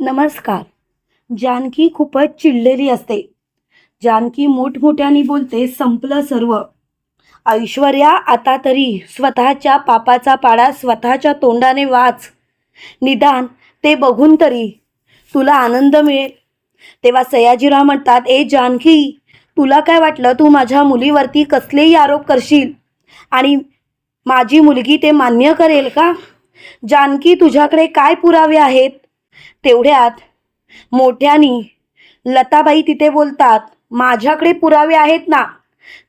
नमस्कार. जानकी खूपच चिडलेली असते. जानकी मोठमोठ्याने बोलते संपलं सर्व. ऐश्वर्या आता तरी स्वतःच्या पापाचा पाडा स्वतःच्या तोंडाने वाच. निदान ते बघून तरी तुला आनंद मिळेल. तेव्हा सयाजीराव म्हणतात ए जानकी तुला काय वाटलं? तू माझ्या मुलीवरती कसलेही आरोप करशील? आणि माझी मुलगी ते मान्य करेल का? जानकी तुझ्याकडे काय पुरावे आहेत? तेवढ्यात मोठ्यानी लताबाई तिथे बोलतात माझ्याकडे पुरावे आहेत ना.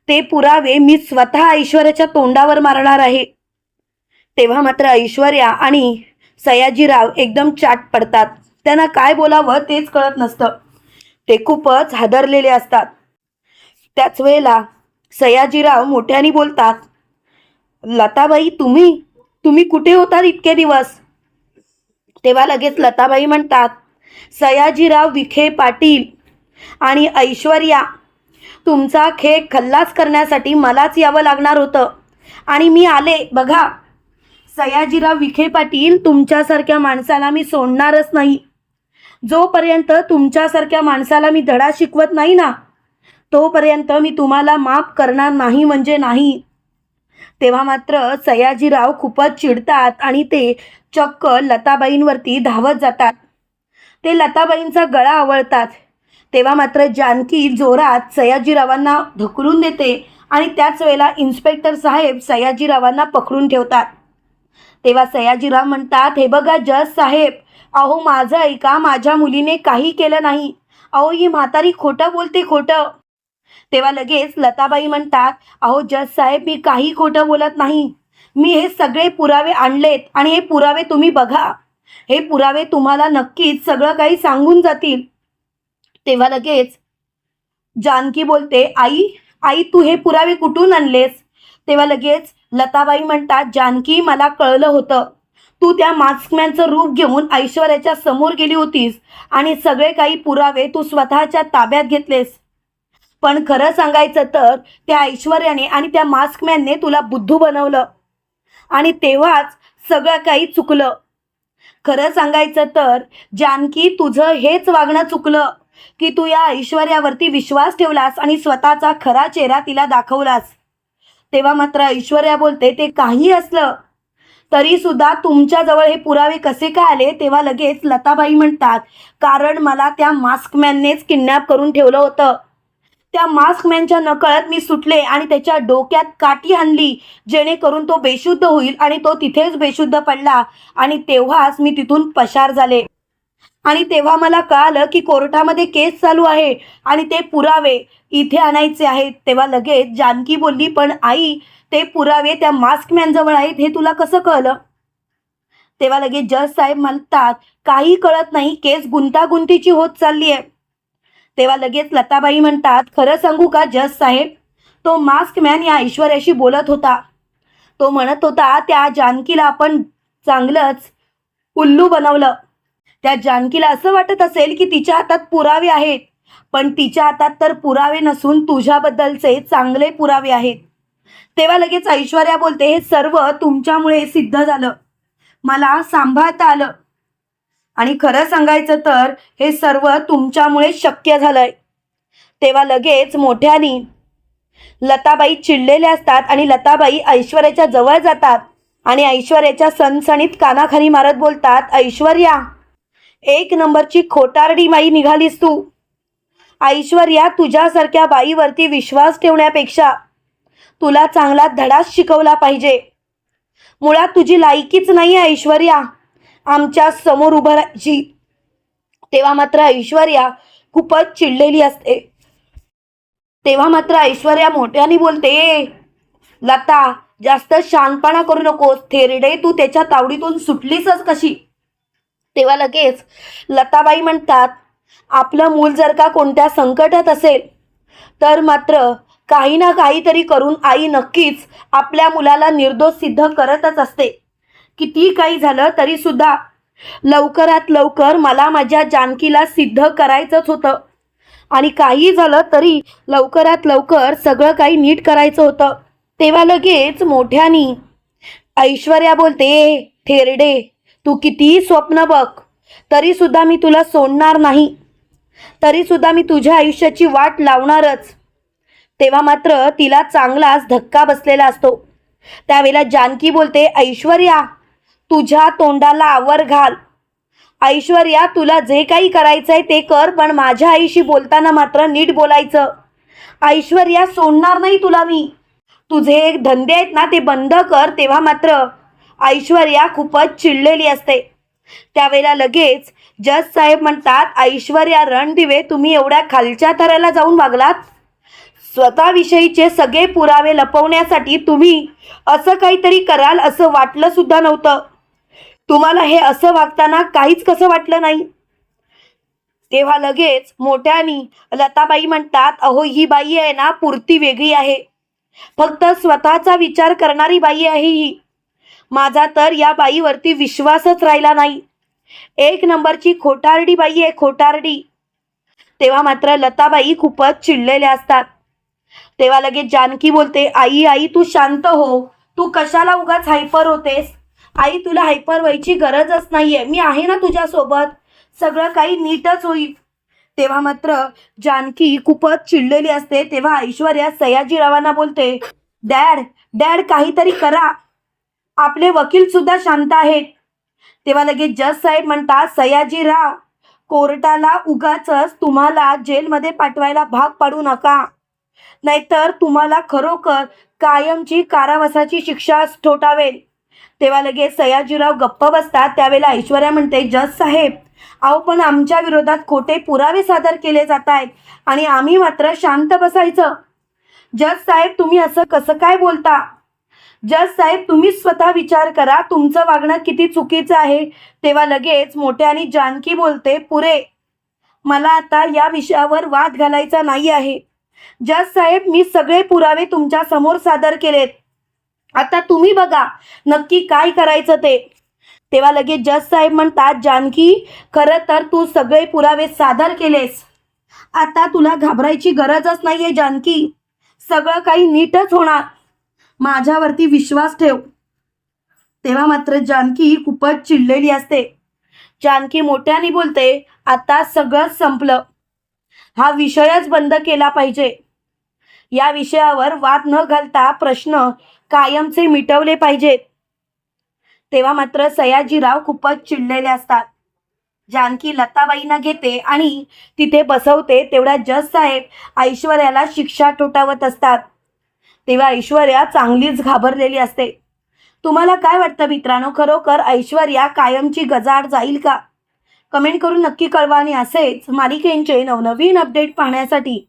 ते पुरावे मी स्वतः ऐश्वर्याच्या तोंडावर मारणार आहे. तेव्हा मात्र ऐश्वर्या आणि सयाजीराव एकदम चाट पडतात. त्यांना काय बोलावं तेच कळत नसतं. ते खूपच हादरलेले असतात. त्याच वेळेला सयाजीराव मोठ्याने बोलतात लताबाई तुम्ही तुम्ही कुठे होतात इतके दिवस? तेव्हा लगेच लताबाई म्हणतात सयाजीराव विखे पाटील आणि ऐश्वर्या तुमचा खेक खल्लास करण्यासाठी मलाच यावं लागणार होतं. आणि मी आले बघा. सयाजीराव विखे पाटील तुमच्यासारख्या माणसाला मी सोडणारच नाही. जोपर्यंत तुमच्यासारख्या माणसाला मी धडा शिकवत नाही ना तोपर्यंत मी तुम्हाला माफ करणार नाही म्हणजे नाही. तेव्हा मात्र सयाजीराव खूपच चिडतात आणि ते चक्क लताबाईंवरती धावत जातात. ते लताबाईंचा गळा आवळतात. तेव्हा मात्र जानकी जोरात सयाजीरावांना ढकलून देते आणि त्याच वेळेला इन्स्पेक्टर साहेब सयाजीरावांना पकडून ठेवतात. तेव्हा सयाजीराव म्हणतात हे बघा जज साहेब अहो माझं ऐका माझ्या मुलीने काही केलं नाही. अहो ही म्हातारी खोटं बोलते खोटं. तेव्हा लगेच लताबाई म्हणतात अहो जज साहेब मी काही खोटं बोलत नाही. मी हे सगळे पुरावे आणलेत आणि हे पुरावे तुम्ही बघा. हे पुरावे तुम्हाला नक्कीच सगळं काही सांगून जातील. तेव्हा लगेच जानकी बोलते आई आई तू हे पुरावे कुठून आणलेस? तेव्हा लगेच लताबाई म्हणतात जानकी मला कळलं होतं. तू त्या मास्कमॅनचं रूप घेऊन ऐश्वर्याच्या समोर गेली होतीस आणि सगळे काही पुरावे तू स्वतःच्या ताब्यात घेतलेस. पण खरं सांगायचं तर त्या ऐश्वर्याने आणि त्या मास्कमॅनने तुला बुद्धू बनवलं. आणि तेव्हाच सगळं काही चुकलं. खरं सांगायचं तर जानकी तुझं हेच वागणं चुकलं की तू या ऐश्वर्यावरती विश्वास ठेवलास आणि स्वतःचा खरा चेहरा तिला दाखवलास. तेव्हा मात्र ऐश्वर्या बोलते ते काही असलं तरी सुद्धा तुमच्याजवळ हे पुरावे कसे काय आले? तेव्हा लगेच लताबाई म्हणतात कारण मला त्या मास्कमॅननेच किडनॅप करून ठेवलं होतं. त्या मास्कमॅनच्या नकळत मी सुटले आणि त्याच्या डोक्यात काठी आणली जेणेकरून तो बेशुद्ध होईल आणि तो तिथेच बेशुद्ध पडला. आणि तेव्हाच मी तिथून पसार झाले. आणि तेव्हा मला कळालं की कोर्टामध्ये केस चालू आहे आणि ते पुरावे इथे आणायचे आहेत. तेव्हा लगेच जानकी बोलली पण आई ते पुरावे त्या मास्कमॅनजवळ आहेत हे तुला कसं कळलं? तेव्हा लगेच जज साहेब म्हणतात काही कळत नाही केस गुंतागुंतीची होत चालली आहे तेव्हा लगेच लताबाई म्हणतात खरं सांगू का जज साहेब? तो मास्क मॅन या ऐश्वर्याशी बोलत होता. तो म्हणत होता त्या जानकीला आपण चांगलंच उल्लू बनवलं. त्या जानकीला असं वाटत असेल की तिच्या हातात पुरावे आहेत. पण तिच्या हातात तर पुरावे नसून तुझ्याबद्दलचे चांगले पुरावे आहेत. तेव्हा लगेच ऐश्वर्या बोलते हे सर्व तुमच्यामुळे सिद्ध झालं. मला सांभाळता आलं. आणि खरं सांगायचं तर हे सर्व तुमच्यामुळे शक्य झालंय. तेव्हा लगेच मोठ्यानी लताबाई चिडलेल्या असतात आणि लताबाई ऐश्वर्याच्या जवळ जातात आणि ऐश्वर्याच्या सणसणीत कानाखाली मारत बोलतात ऐश्वर्या एक नंबरची खोटारडी माई निघालीस तू. ऐश्वर्या तुझ्यासारख्या बाईवरती विश्वास ठेवण्यापेक्षा तुला चांगला धडाच शिकवला पाहिजे. मुळात तुझी लायकीच नाही आहे ऐश्वर्या. आमच्यासमोर उभं राहायची. तेव्हा मात्र ऐश्वर्या खूपच चिडलेली असते. तेव्हा मात्र ऐश्वर्या मोठ्याने बोलते लता जास्त शांतपणा करू नकोस. थेरडे तू त्याच्या तावडीतून सुटलीसच कशी? तेव्हा लगेच लताबाई म्हणतात आपलं मूल जर का कोणत्या संकटात असेल तर मात्र काही ना काहीतरी करून आई नक्कीच आपल्या मुलाला निर्दोष सिद्ध करतच असते. किती काही झालं तरी सुद्धा लवकरात लवकर मला माझ्या जानकीला सिद्ध करायचंच होतं. आणि काही झालं तरी लवकरात लवकर सगळं काही नीट करायचं होतं. तेव्हा लगेच मोठ्यानी ऐश्वर्या बोलते "ए, थेरडे तू कितीही स्वप्न बघ तरी सुद्धा मी तुला सोडणार नाही. तरी सुद्धा मी तुझ्या आयुष्याची वाट लावणारच. तेव्हा मात्र तिला चांगलाच धक्का बसलेला असतो. त्यावेळेला जानकी बोलते ऐश्वर्या तुझ्या तोंडाला आवर घाल. ऐश्वर्या तुला जे काही करायचंय ते कर पण माझ्या आईशी बोलताना मात्र नीट बोलायचं. ऐश्वर्या सोडणार नाही तुला मी. तुझे एक धंदे आहेत ना ते बंद कर तेव्हा मात्र ऐश्वर्या खूपच चिडलेली असते. त्यावेळेला लगेच जज साहेब म्हणतात ऐश्वर्या रणदिवे तुम्ही एवढ्या खालच्या थराला जाऊन वागलात? स्वतःविषयीचे सगळे पुरावे लपवण्यासाठी तुम्ही असं काहीतरी कराल असं वाटलं सुद्धा नव्हतं. तुम्हाला हे असं वागताना काहीच कसं वाटलं नाही? तेव्हा लगेच मोठ्यानी लताबाई म्हणतात अहो ही बाई आहे ना पुरती वेगळी आहे. फक्त स्वतःचा विचार करणारी बाई आहे ही. माझा तर या बाईवरती विश्वासच राहिला नाही. एक नंबरची खोटारडी बाई आहे खोटारडी. तेव्हा मात्र लताबाई खूपच चिडलेल्या असतात. तेव्हा लगेच जानकी बोलते आई आई तू शांत हो. तू कशाला उगाच हायपर होतेस? आई तुला हायपर व्हायची गरजच नाहीये. मी आहे ना तुझ्यासोबत. सगळं काही नीटच होईल. तेव्हा मात्र जानकी खूपच चिडलेली असते. तेव्हा ऐश्वर्या सयाजीरावांना बोलते डॅड डॅड काहीतरी करा. आपले वकील सुद्धा शांत आहेत. तेव्हा लगेच जज साहेब म्हणतात सयाजीराव कोर्टाला उगाच तुम्हाला जेलमध्ये पाठवायला भाग पाडू नका. नाहीतर तुम्हाला खरोखर कायमची कारावासाची शिक्षा ठोठावेल. तेव्हा लगेच सयाजीराव गप्प बसतात. त्यावेळेला ऐश्वर्या म्हणते जज साहेब अहो पण आमच्या विरोधात खोटे पुरावे सादर केले जात आहेत आणि आम्ही मात्र शांत बसायचं. जज साहेब तुम्ही असं कसं काय बोलता? जज साहेब तुम्ही स्वतः विचार करा तुमचं वागणं किती चुकीचं आहे. तेव्हा लगेच मोठ्याने जानकी बोलते पुरे मला आता या विषयावर वाद घालायचा नाही आहे. जज साहेब मी सगळे पुरावे तुमच्यासमोर सादर केलेत. आता तुम्ही बघा नक्की काय करायचं ते. तेव्हा लगेच जज साहेब म्हणतात जानकी खरं तर तू सगळे पुरावे सादर केलेस. आता तुला घाबरायची गरजच नाहीये जानकी. सगळं काही नीटच होणार. माझ्यावरती विश्वास ठेव. तेव्हा मात्र जानकी खूपच चिडलेली असते. जानकी मोठ्याने बोलते आता सगळंच संपलं. हा विषयच बंद केला पाहिजे. या विषयावर वाद न घालता प्रश्न कायमचे मिटवले पाहिजेत. तेव्हा मात्र सयाजीराव खूपच चिडलेले असतात. जानकी लताबाईंना घेते आणि तिथे बसवते तेवढ्या जज साहेब ऐश्वर्याला शिक्षा ठोठावत असतात. तेव्हा ऐश्वर्या चांगलीच घाबरलेली असते. तुम्हाला काय वाटतं मित्रांनो? खरोखर ऐश्वर्या कायमची गजाड जाईल का? कमेंट करून नक्की कळवा आणि असेच मालिकेंचे नवनवीन अपडेट पाहण्यासाठी